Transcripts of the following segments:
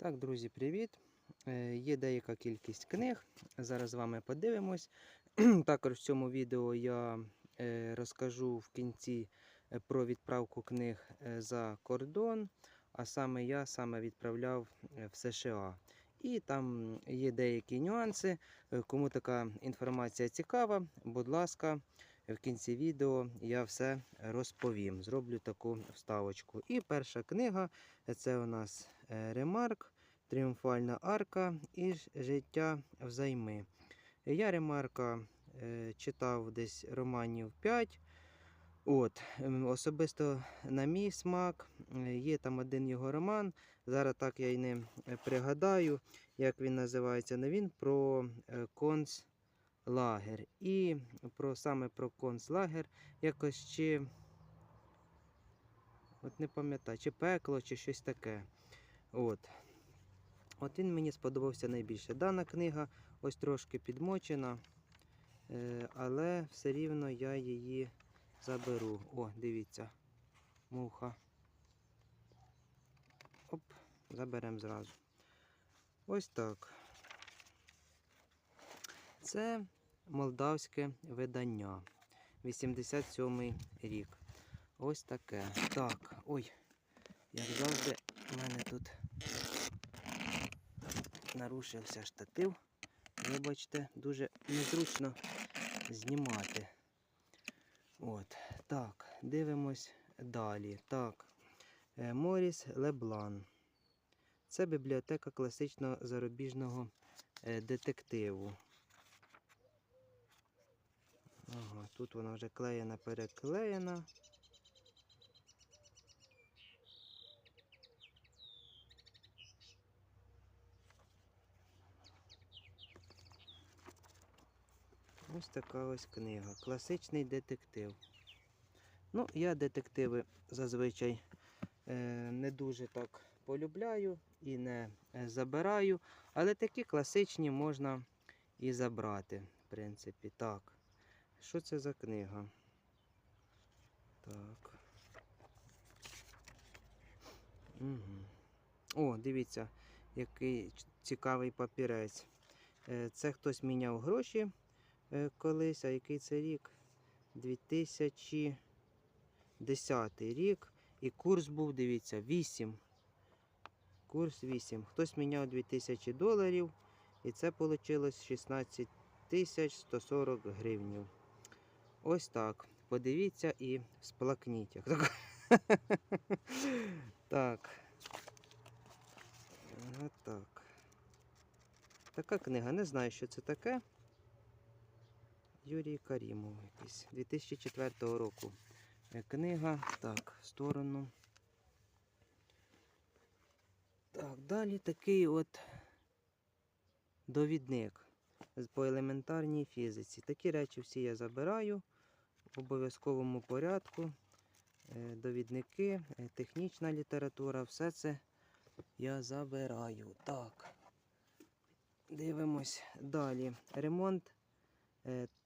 Так, друзі, привіт! Е, Є деяка кількість книг. Зараз з вами подивимось. Також в цьому відео я е, розкажу в кінці е, про відправку книг за кордон, а саме я саме відправляв в США. І там є деякі нюанси. Кому така інформація цікава, будь ласка, в кінці відео я все розповім. Зроблю таку вставочку. І перша книга це у нас ремарк, тріумфальна арка і життя взайми. Я ремарка е, читав десь романів 5. От, ем, особисто на мій смак, е, є там один його роман. Зараз так я й не е, пригадаю, як він називається. Но він про е, концлагер. І про саме про концлагер якось чи От не пам'ятаю, чи пекло, чи щось таке. От. От він мені сподобався найбільше. Дана книга ось трошки підмочена, е, але все рівно я її заберу. О, дивіться, муха. Оп, заберемо зразу. Ось так. Це молдавське видання. 87 рік. Ось таке. Так, ой, як завжди, у мене тут нарушився штатив. Вибачте, дуже незручно знімати. От, так, дивимось далі. Так, е, Моріс Леблан. Це бібліотека класичного зарубіжного е, детективу. Ага, тут вона вже клеєна, переклеєна. Ось така ось книга. Класичний детектив. Ну, я детективи зазвичай е, не дуже так полюбляю і не е, забираю, але такі класичні можна і забрати, в принципі. Так. Що це за книга? Так. Угу. О, дивіться, який цікавий папірець. Е, Це хтось міняв гроші колись, а який це рік? 2010 рік. І курс був, дивіться, 8. Курс 8. Хтось міняв 2000 доларів, і це вийшло 16 тисяч 140 гривнів. Ось так. Подивіться і сплакніть. Так. так. Отак. Така книга. Не знаю, що це таке. Юрій Карімов якийсь. 2004 року. Е, Книга. Так, в сторону. Так, далі такий от довідник по елементарній фізиці. Такі речі всі я забираю в обов'язковому порядку. Е, Довідники, е, технічна література, все це я забираю. Так. Дивимось далі. Ремонт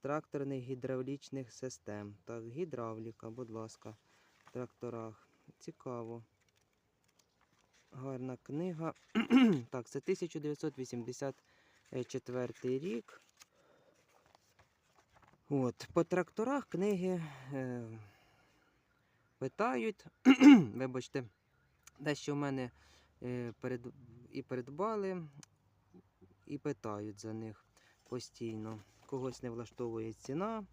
тракторних гідравлічних систем. Так, гідравліка, будь ласка, в тракторах. Цікаво. Гарна книга. так, це 1984 рік. От, по тракторах книги е, питають. Вибачте, дещо в мене е, перед, і придбали, і питають за них постійно. Когось не влаштовує ціна.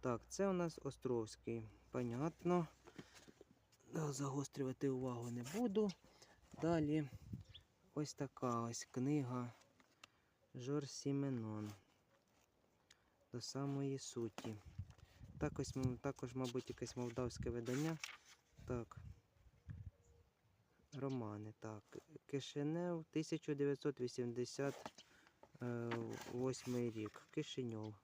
Так, це у нас Островський. Понятно. Загострювати увагу не буду. Далі ось така ось книга Жор Сіменон. До самої суті. Так ось, також, мабуть, якесь молдавське видання. Так. Романи. Так. Кишинев 1988 рік. Кишиньов.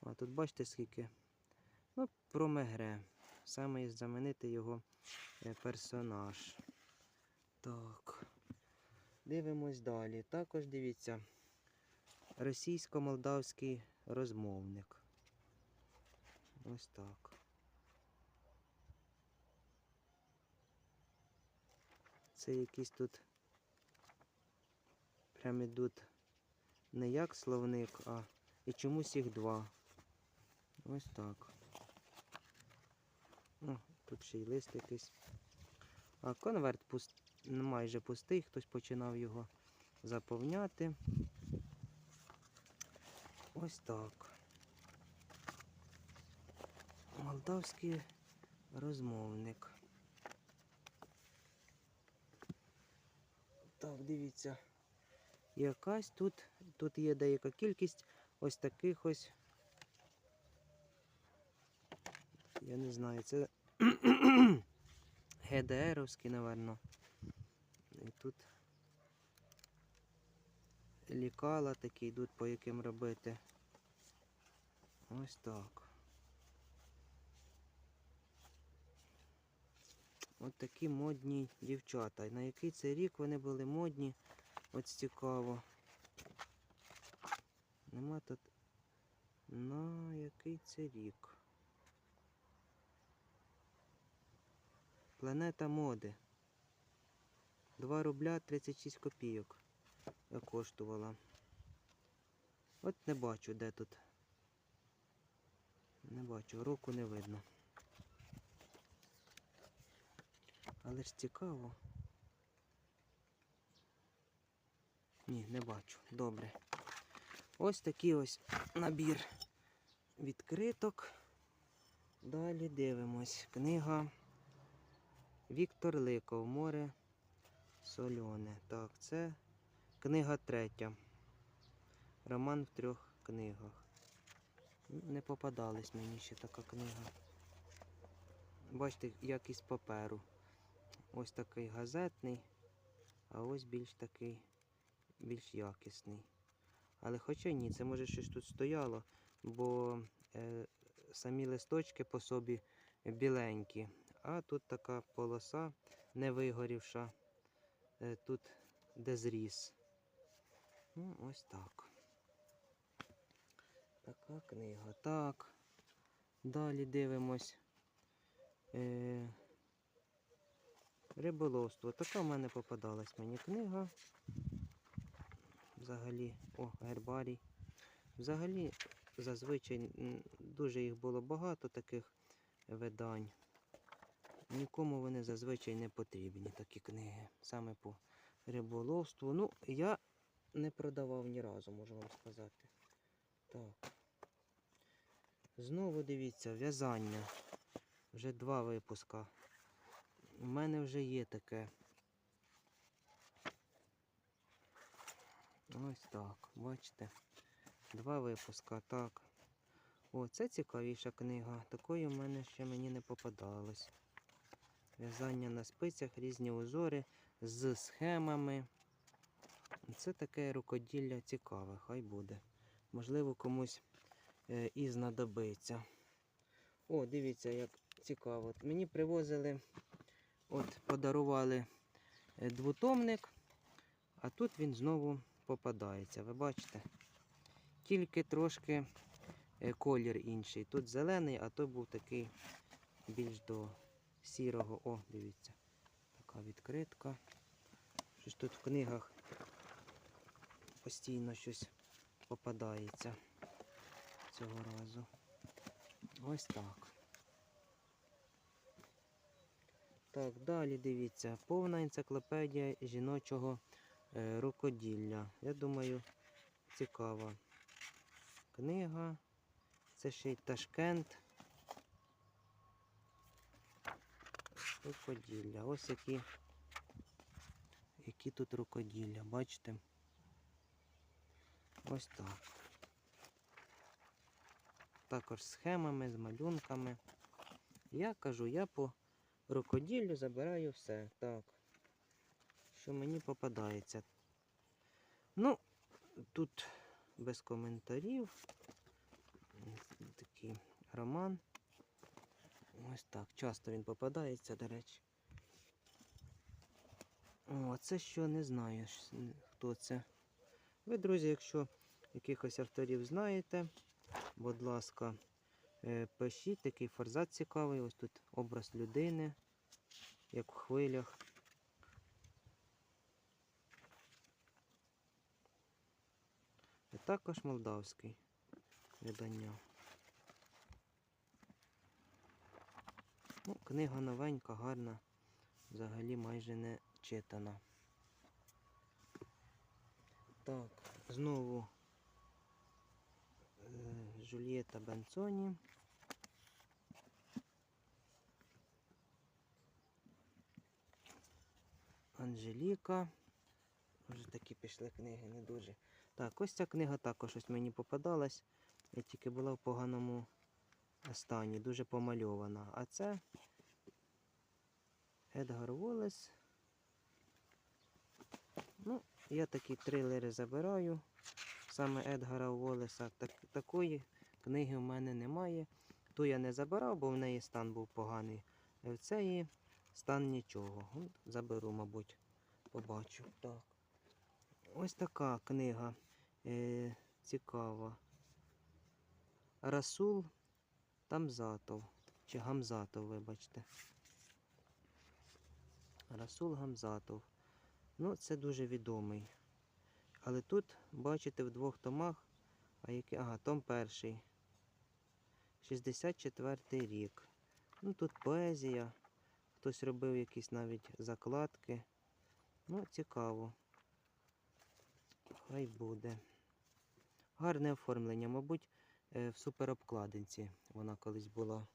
А тут бачите скільки? Ну, про Мегре. Саме знаменитий його е, персонаж. Так. Дивимось далі. Також дивіться. Російсько-молдавський розмовник. Ось так. Це якісь тут прям ідуть не як словник, а і чомусь їх два. Ось так. О, тут ще й лист якийсь. А конверт пуст... ну, майже пустий, хтось починав його заповняти. Ось так. Молдавський розмовник. Так, дивіться. Якась тут, тут є деяка кількість ось таких ось. Я не знаю, це ГДРовський, напевно. І тут лікала такі йдуть, по яким робити. Ось так. От такі модні дівчата. На який це рік вони були модні? От цікаво. Нема тут. На який це рік? Планета моди. 2 рубля 36 копійок коштувала. От не бачу, де тут. Не бачу, року не видно. Але ж цікаво. Ні, не бачу. Добре. Ось такий ось набір відкриток. Далі дивимось. Книга Віктор Ликов. Море Сольоне. Так, це книга третя. Роман в трьох книгах. Не попадалась мені ще така книга. Бачите, якість паперу. Ось такий газетний, а ось більш такий, більш якісний. Але хоча ні, це може щось тут стояло, бо е, самі листочки по собі біленькі, а тут така полоса не вигорівша, е, тут де зріс. Ну, ось так. Така книга. Так. Далі дивимось. Е, Риболовство. Така в мене попадалась мені книга. Взагалі, о, гербарій. Взагалі, зазвичай дуже їх було багато таких видань. Нікому вони зазвичай не потрібні, такі книги. Саме по риболовству. Ну, я не продавав ні разу, можу вам сказати. Так. Знову дивіться, в'язання. Вже два випуска. У мене вже є таке. Ось так, бачите. Два випуска, так. О, це цікавіша книга. Такої в мене ще мені не попадалось. В'язання на спицях, різні узори з схемами. Це таке рукоділля цікаве, хай буде. Можливо, комусь е, і знадобиться. О, дивіться, як цікаво. Мені привозили, от подарували е, двотомник, а тут він знову попадається. Ви бачите? Тільки трошки е, колір інший. Тут зелений, а той був такий більш до сірого. О, дивіться. Така відкритка. Щось тут в книгах постійно щось попадається цього разу. Ось так. Так, далі дивіться. Повна енциклопедія жіночого рукоділля. Я думаю, цікава книга. Це ще й Ташкент. Рукоділля. Ось які, які тут рукоділля, бачите? Ось так. Також з схемами, з малюнками. Я кажу, я по рукоділлю забираю все. Так. Що мені попадається. Ну, тут без коментарів. Такий роман. Ось так. Часто він попадається, до речі. О, це що не знаю, хто це. Ви, друзі, якщо якихось авторів знаєте, будь ласка, е, пишіть такий форзат цікавий. Ось тут образ людини, як в хвилях. Також молдавський видання. Ну, книга новенька, гарна, взагалі майже не читана. Так, знову е, Жульєта Бенцоні. Анжеліка. Вже такі пішли книги, не дуже. Так, ось ця книга також ось мені попадалась. Я тільки була в поганому стані, дуже помальована. А це Едгар Волес. Ну, я такі трилери забираю. Саме Едгара Волеса. Так, такої книги в мене немає. Ту я не забирав, бо в неї стан був поганий. А в цієї стан нічого. Заберу, мабуть, побачу. Так. Ось така книга е, цікава. Расул Тамзатов. Чи Гамзатов, вибачте. Расул Гамзатов. Ну, це дуже відомий. Але тут, бачите, в двох томах, а який, ага, том перший. 64 рік. Ну, тут поезія. Хтось робив якісь навіть закладки. Ну, цікаво. Хай буде. Гарне оформлення, мабуть, е, в суперобкладинці вона колись була.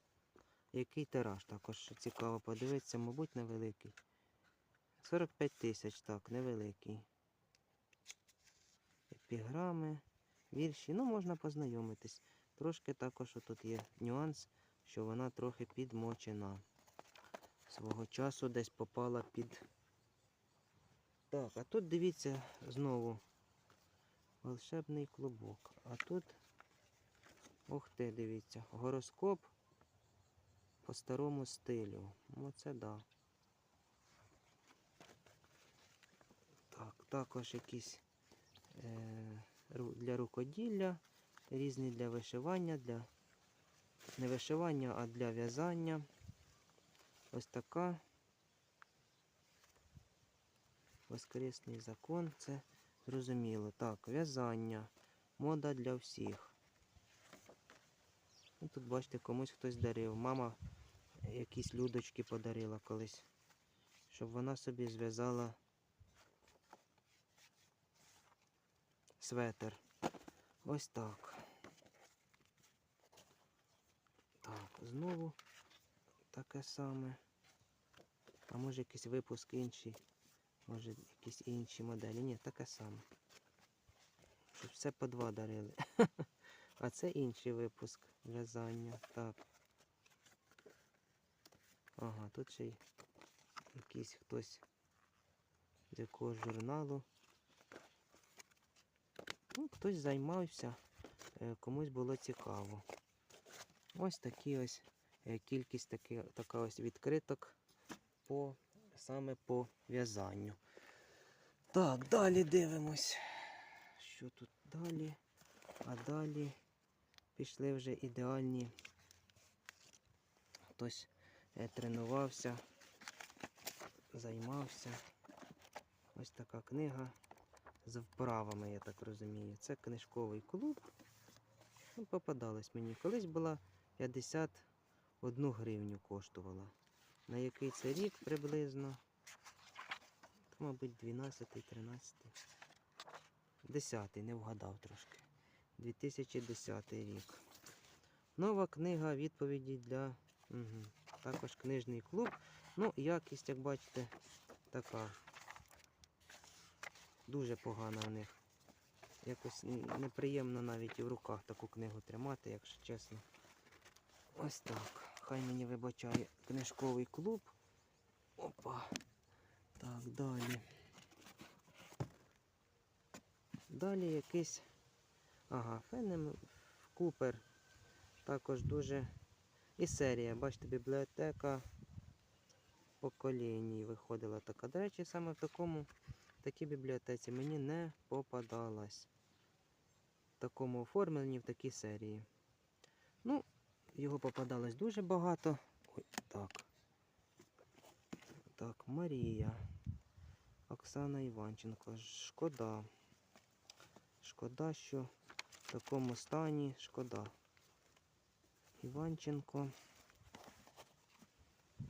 Який тираж також цікаво подивитися, мабуть, невеликий. 45 тисяч, так, невеликий. Епіграми, вірші. Ну, можна познайомитись. Трошки також тут є нюанс, що вона трохи підмочена. Свого часу десь попала під. Так, а тут дивіться знову волшебний клубок. А тут, ох ти, дивіться, гороскоп по старому стилю. Оце да. Так, також якісь е, для рукоділля, різні для вишивання, для не вишивання, а для в'язання. Ось така. Воскресний закон, це зрозуміло. Так, в'язання, мода для всіх. Ну, тут, бачите, комусь хтось дарив. Мама якісь людочки подарила колись, щоб вона собі зв'язала светер. Ось так. Так, знову таке саме. А може якийсь випуск інший. Може якісь інші моделі. Ні, таке саме. Щоб все по два дарили. А це інший випуск в'язання. Так. Ага, тут ще й якийсь хтось з якогось журналу. Ну, хтось займався, е, комусь було цікаво. Ось такі ось е, кількість таки, така ось відкриток по, саме по в'язанню. Так, далі дивимось. Що тут далі? А далі пішли вже ідеальні. Хтось е, тренувався, займався. Ось така книга з вправами, я так розумію. Це книжковий клуб. Ну, попадалось мені. Колись була 51 гривню коштувала. На який це рік приблизно? То, мабуть, 12 13 10 не вгадав трошки. 2010 рік. Нова книга відповіді для. Угу. Також книжний клуб. Ну, якість, як бачите, така. Дуже погана в них. Якось неприємно навіть і в руках таку книгу тримати, якщо чесно. Ось так. Хай мені вибачає книжковий клуб. Опа. Так, далі. Далі якийсь. Ага, Фенем Купер. Також дуже. І серія, бачите, бібліотека поколінь виходила така. До речі, саме в такому такій бібліотеці мені не попадалась. В такому оформленні, в такій серії. Ну, його попадалось дуже багато. Ой, так. Так, Марія. Оксана Іванченко. Шкода. Шкода, що в такому стані шкода. Іванченко.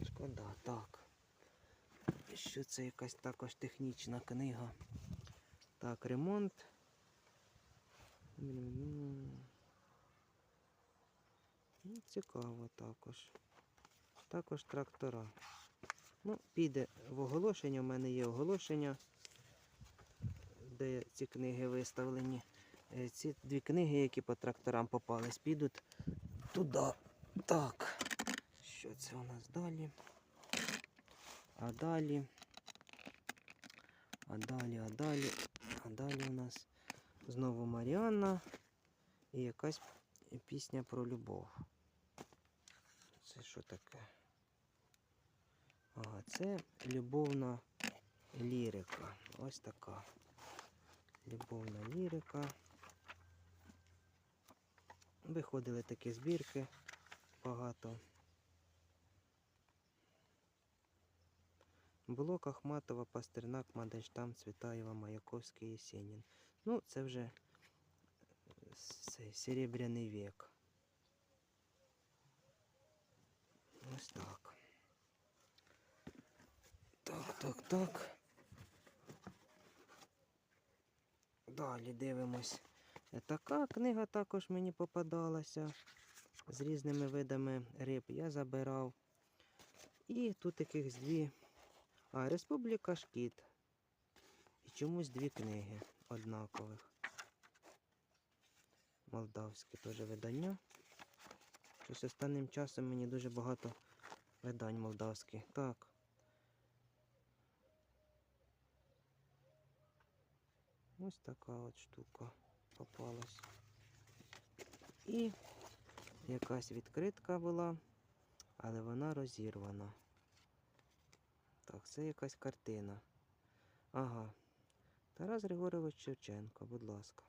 Шкода, так. Що це якась також технічна книга. Так, ремонт. Ну, цікаво також. Також трактора. Ну, піде в оголошення. У мене є оголошення, де ці книги виставлені. Е, Ці дві книги, які по тракторам попались, підуть туди. Так. Що це у нас далі? А далі. А далі, а далі. А далі у нас знову Маріанна і якась пісня про любов. Це що таке? Ага, це любовна лірика. Ось така. Любовна лірика. Виходили такі збірки багато. Блок Ахматова, Пастернак, Мандельштам, Цвітаєва, Маяковський, Єсенін. Ну, це вже Серебряний вік. Ось так. Так, так, так. Далі дивимось. Е, Така книга також мені попадалася. З різними видами риб я забирав. І тут якихось дві. А, Республіка Шкіт. І чомусь дві книги однакових. Молдавське теж видання. Щось останнім часом мені дуже багато видань молдавських. Так. Ось така от штука попалась. І якась відкритка була, але вона розірвана. Так, це якась картина. Ага. Тарас Григорович Шевченко, будь ласка.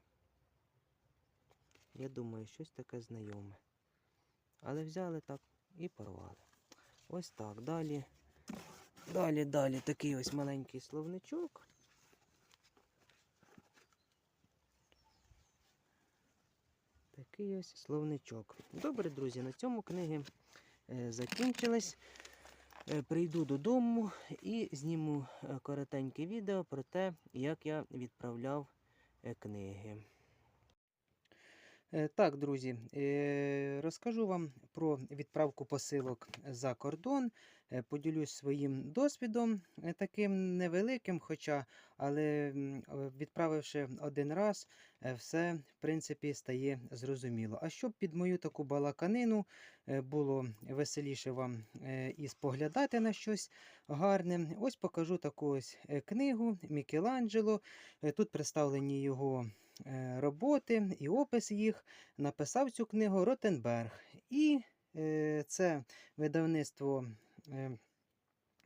Я думаю, щось таке знайоме. Але взяли так і порвали. Ось так. Далі. Далі, далі такий ось маленький словничок. Такий ось словничок. Добре, друзі, на цьому книги е, закінчились. Е, Прийду додому і зніму е, коротеньке відео про те, як я відправляв книги. Е, Так, друзі, е, розкажу вам про відправку посилок за кордон. Е, Поділюсь своїм досвідом, таким невеликим, хоча, але відправивши один раз, все, в принципі, стає зрозуміло. А щоб під мою таку балаканину було веселіше вам і споглядати на щось гарне, ось покажу таку ось книгу Мікеланджело. Тут представлені його роботи і опис їх. Написав цю книгу Ротенберг. І е, це видавництво е,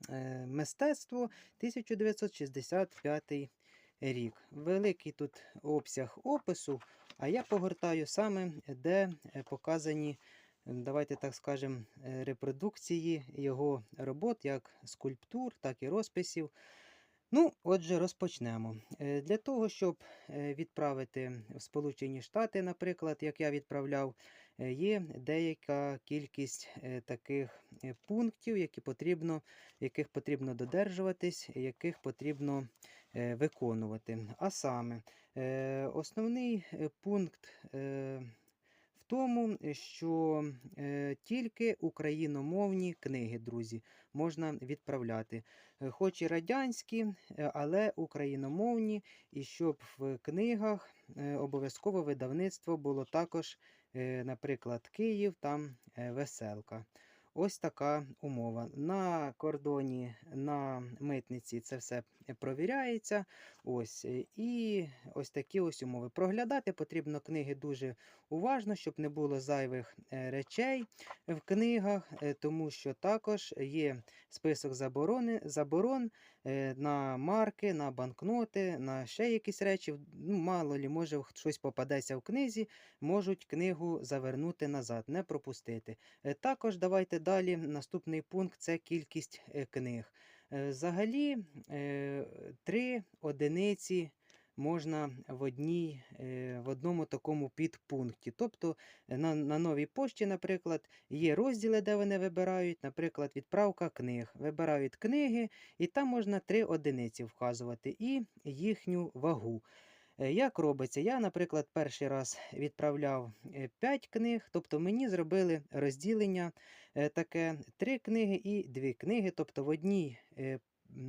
е, мистецтво 1965 рік. Великий тут обсяг опису, а я погортаю саме, де е, показані, е, давайте так скажемо, е, репродукції його робот, як скульптур, так і розписів. Ну, отже, розпочнемо. Е, Для того, щоб е, відправити в Сполучені Штати, наприклад, як я відправляв, е, є деяка кількість таких пунктів, які потрібно, яких потрібно додержуватись, яких потрібно виконувати. А саме, основний пункт тому, що е, тільки україномовні книги, друзі, можна відправляти. Е, Хоч і радянські, е, але україномовні, і щоб в книгах е, обов'язково видавництво було також, е, наприклад, Київ, там е, веселка. Ось така умова. На кордоні, на митниці це все провіряється. Ось, е, і ось такі ось умови. Проглядати потрібно книги дуже уважно, щоб не було зайвих е, речей в книгах, е, тому що також є список заборони, заборон е, на марки, на банкноти, на ще якісь речі. Ну, мало лі, може щось попадеться в книзі, можуть книгу завернути назад, не пропустити. Е, Також давайте далі. Наступний пункт це кількість е, книг. Взагалі три одиниці можна в, одній, е, в одному такому підпункті. Тобто е, на, на новій пошті, наприклад, є розділи, де вони вибирають, наприклад, відправка книг. Вибирають книги, і там можна три одиниці вказувати і їхню вагу. Е, Як робиться? Я, наприклад, перший раз відправляв 5 книг, тобто мені зробили розділення таке: 3 книги і 2 книги. Тобто в одній,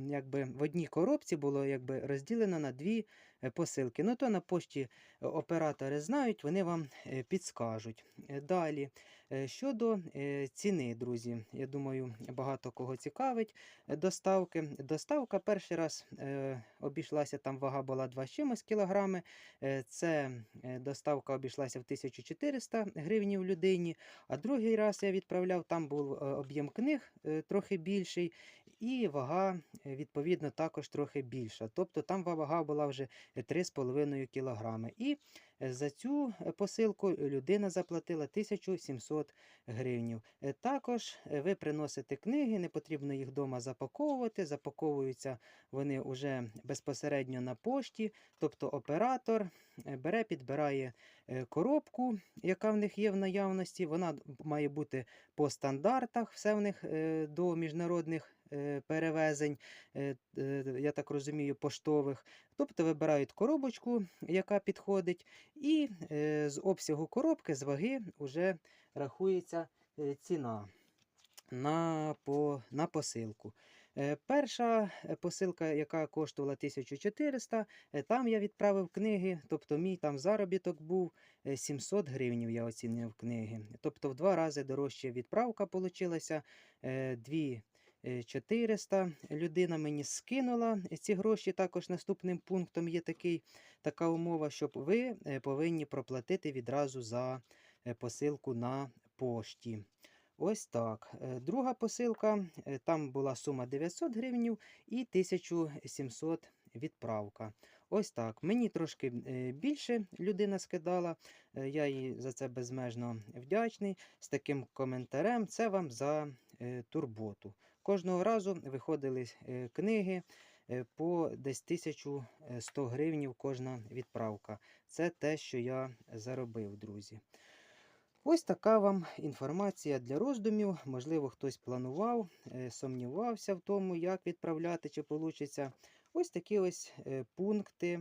якби, в одній коробці було якби, розділено на дві посилки. Ну то на пошті е, оператори знають, вони вам е, підскажуть. Е, Далі, е, щодо е, ціни, друзі, я думаю, багато кого цікавить е, доставки. Доставка перший раз е, обійшлася, там вага була 2 з чимось кілограми. Е, Це е, доставка обійшлася в 1400 гривнів людині. А другий раз я відправляв, там був е, об'єм книг е, трохи більший, і вага, е, відповідно, також трохи більша. Тобто там вага була вже 3,5 кілограми. І е, за цю е, посилку людина заплатила 1700 гривнів. Е, Також е, ви приносите книги, не потрібно їх вдома запаковувати. Запаковуються вони вже безпосередньо на пошті. Тобто оператор бере, підбирає коробку, яка в них є в наявності. Вона має бути по стандартах, все в них до міжнародних перевезень, е, е, я так розумію, поштових. Тобто вибирають коробочку, яка підходить, і е, з обсягу коробки, з ваги, вже рахується е, ціна на, по, на посилку. Е, Перша е, посилка, яка коштувала 1400, е, там я відправив книги, тобто мій там заробіток був е, 700 гривень, я оцінив книги. Тобто в два рази дорожча відправка вийшла. 2400 людина мені скинула ці гроші. Також наступним пунктом є такий, така умова, щоб ви е, повинні проплатити відразу за е, посилку на пошті. Ось так. Е, Друга посилка, е, там була сума 900 гривень і 1700 відправка. Ось так. Мені трошки е, більше людина скидала. е, Я їй за це безмежно вдячний. З таким коментарем це вам за е, турботу. Кожного разу виходили е, книги е, по десь 1100 гривень кожна відправка. Це те, що я заробив, друзі. Ось така вам інформація для роздумів. Можливо, хтось планував, е, сумнівався в тому, як відправляти чи вийде. Ось такі ось е, пункти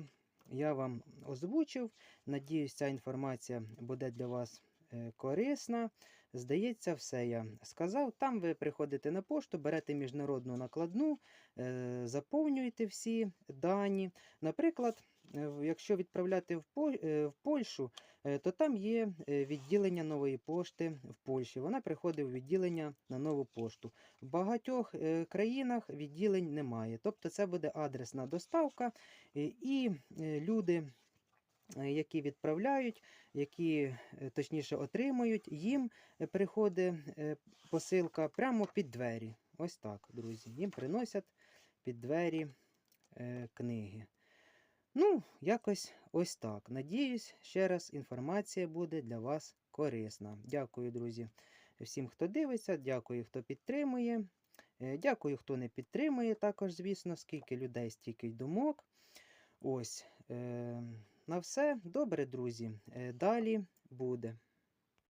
я вам озвучив. Надіюсь, ця інформація буде для вас е, корисна. Здається, все я сказав. Там ви приходите на пошту, берете міжнародну накладну, е, заповнюєте всі дані. Наприклад, е, якщо відправляти в, е, Польщу, то там є відділення нової пошти в Польщі. Вона приходить в відділення на нову пошту. В багатьох країнах відділень немає. Тобто це буде адресна доставка, і люди, які відправляють, які е, точніше отримують, їм е, приходить е, посилка прямо під двері. Ось так, друзі. Їм приносять під двері е, книги. Ну, якось ось так. Надіюсь, ще раз інформація буде для вас корисна. Дякую, друзі, всім, хто дивиться, дякую, хто підтримує. Е, Дякую, хто не підтримує, також, звісно, скільки людей, стільки й думок. Ось. Е, на все добре, друзі. Е, далі буде.